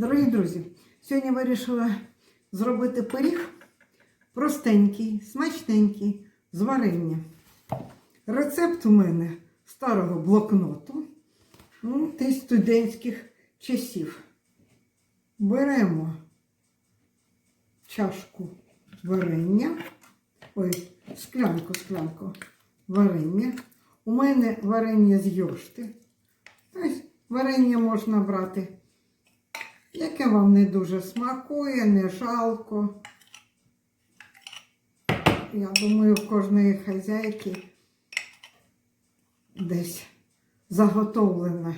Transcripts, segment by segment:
Дорогі друзі, сьогодні вирішила зробити пиріг простенький, смачненький, з варення. Рецепт у мене старого блокноту, ну, десь студентських часів. Беремо чашку варення, ой, склянку, склянку варення. У мене варення з йошти. Ось варення можна брати, яке вам не дуже смакує, не жалко. Я думаю, в кожної хазяйки десь заготовлене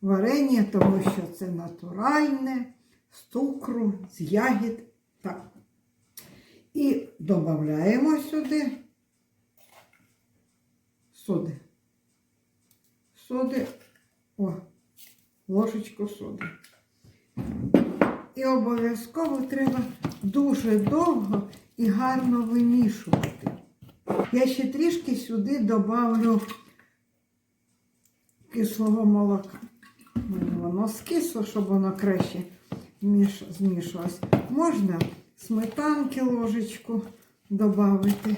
варення, тому що це натуральне, з цукру, з ягід. Так. І додаємо сюди соди. Соди, о, ложечку соди. І обов'язково треба дуже довго і гарно вимішувати. Я ще трішки сюди добавлю кислого молока. Воно скисло, щоб воно краще міш... змішувалось. Можна сметанки ложечку додати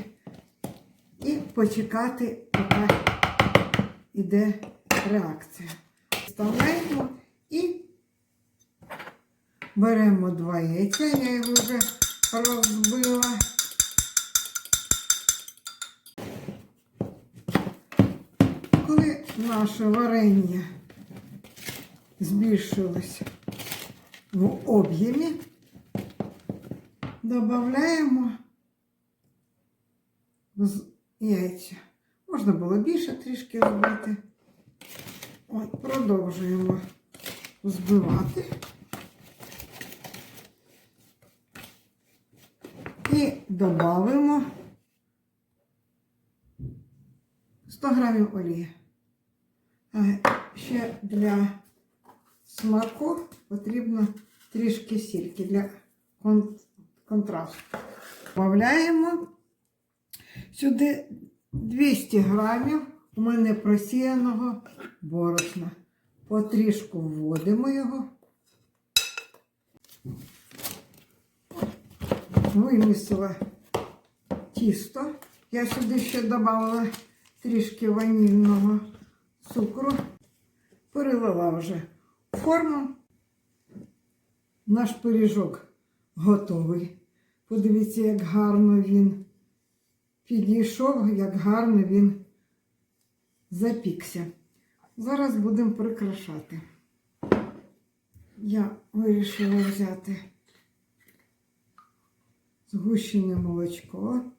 і почекати, поки йде реакція. Вставляємо і беремо два яйця, я їх вже розбила. Коли наше варення збільшилось в об'ємі, додаємо яйця. Можна було більше трішки збити. От, продовжуємо збивати. І додамо 100 грамів олії. Ще для смаку потрібно трішки сільки для контрасту. Добавляємо сюди 200 грамів у мене просіяного борошна. Потрішку вводимо його. Вимісила тісто. Я сюди ще додала трішки ванільного цукру. Перелила вже форму. Наш пиріжок готовий. Подивіться, як гарно він підійшов, як гарно він запікся. Зараз будемо прикрашати. Я вирішила взяти згущене молочко.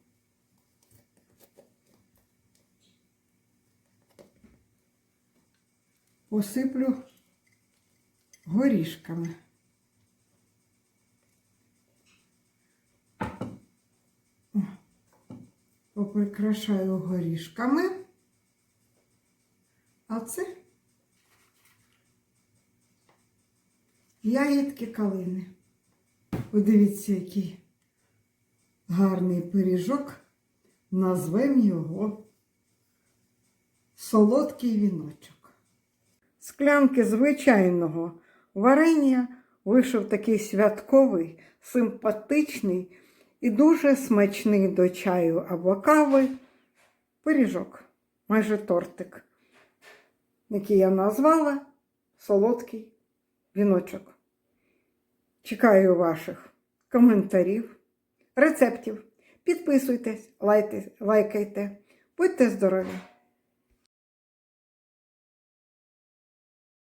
Посиплю горішками. Поприкрашаю горішками. А це ягідки калини. Подивіться, який гарний пиріжок. Назвемо його солодкий віночок. Склянки звичайного варення вийшов такий святковий, симпатичний і дуже смачний до чаю або кави пиріжок, майже тортик, який я назвала солодкий віночок. Чекаю ваших коментарів, рецептів. Підписуйтесь, лайкайте, будьте здорові!